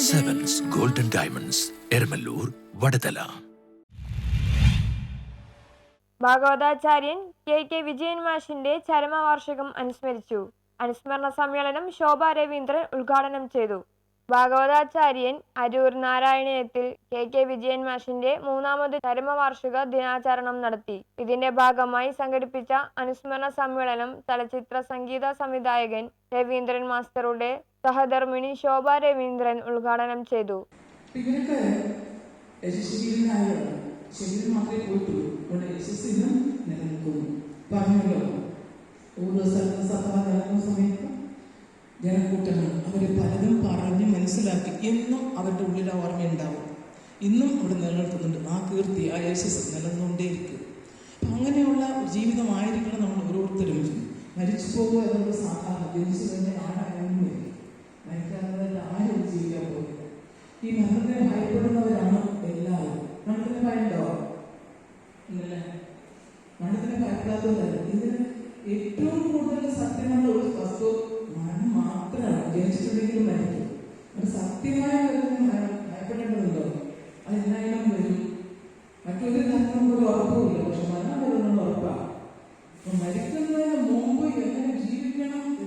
Diamonds Eramalloor Vadathala ഭാഗവതാചാര്യൻ K K Vijayan മാഷിന്റെ ചരമവാർഷികം അനുസ്മരിച്ചു. അനുസ്മരണ സമ്മേളനം ശോഭ രവീന്ദ്രൻ ഉദ്ഘാടനം ചെയ്തു. ഭാഗവതാചാര്യൻ അരൂർ നാരായണീയത്തിൽ കെ കെ വിജയൻ മാഷിന്റെ മൂന്നാമത് ചരമവാർഷിക ദിനാചരണം നടത്തി. ഇതിന്റെ ഭാഗമായി സംഘടിപ്പിച്ച അനുസ്മരണ സമ്മേളനം ചലച്ചിത്ര സംഗീത സംവിധായകൻ രവീന്ദ്രൻ മാസ്റ്ററുടെ സഹധർമ്മിണി ശോഭ രവീന്ദ്രൻ ഉദ്ഘാടനം ചെയ്തു. മാത്രമേ ഓരോ സമയത്ത് ജനക്കൂട്ടങ്ങൾ അവർ പലതും പറഞ്ഞ് മനസ്സിലാക്കി എന്നും അവരുടെ ഉള്ളിൽ ആ ഓർമ്മയുണ്ടാവും ഇന്നും അവിടെ നിലനിർത്തുന്നുണ്ട് ആ കീർത്തി ആ യശസ് നിലനിന്നുകൊണ്ടേയിരിക്കും. അപ്പം അങ്ങനെയുള്ള ജീവിതമായിരിക്കണം നമ്മൾ ഓരോരുത്തരും. മരിച്ചു പോകുക എന്നുള്ളത് ഈ മരണത്തിനെ ഭയപ്പെടുന്നവരാണ് എല്ലാവരും. മരണത്തിന് ഭയണ്ടോ ഇല്ലല്ലേ മരണത്തിന് ഭയപ്പെടാത്തവരല്ല ഇതിന് ഏറ്റവും കൂടുതൽ സത്യമുള്ള ഒരു വസ്തു മരണം മാത്രമാണ്. ജനിച്ചിട്ടുണ്ടെങ്കിലും മരിക്കും. ഒരു സത്യമായ മരണത്തിന് ഭയ- ഭയപ്പെടേണ്ടതുണ്ടോ? അതെല്ലായാലും വരും. മറ്റൊരു കാരണം ഒരു ഉറപ്പുമില്ല. പക്ഷെ മരണം വരുന്നുള്ള ഉറപ്പാണ്. മരിക്കുന്നതിന് മുമ്പ് എങ്ങനെ ജീവിക്കണം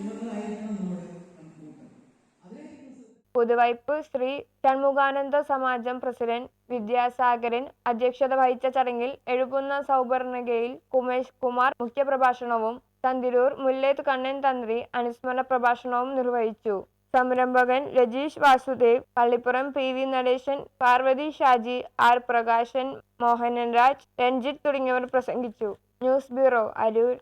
പുതുവൈപ്പ് ശ്രീ ഷൺമുഖാനന്ദ സമാജം പ്രസിഡന്റ് വിദ്യാസാഗരൻ അധ്യക്ഷത വഹിച്ച ചടങ്ങിൽ എഴുപുന്ന സൗപർണികയിൽ കുമേഷ് കുമാർ മുഖ്യപ്രഭാഷണവും തന്തിരൂർ മുല്ലേത്ത് കണ്ണൻ തന്ത്രി അനുസ്മരണ പ്രഭാഷണവും നിർവഹിച്ചു. സംരംഭകൻ Rajeesh Vasudev Pallippuram P V Natesan Parvathy Shaji R Prakashan Mohanan Raj Ranjith തുടങ്ങിയവർ പ്രസംഗിച്ചു. News bureau Aroor.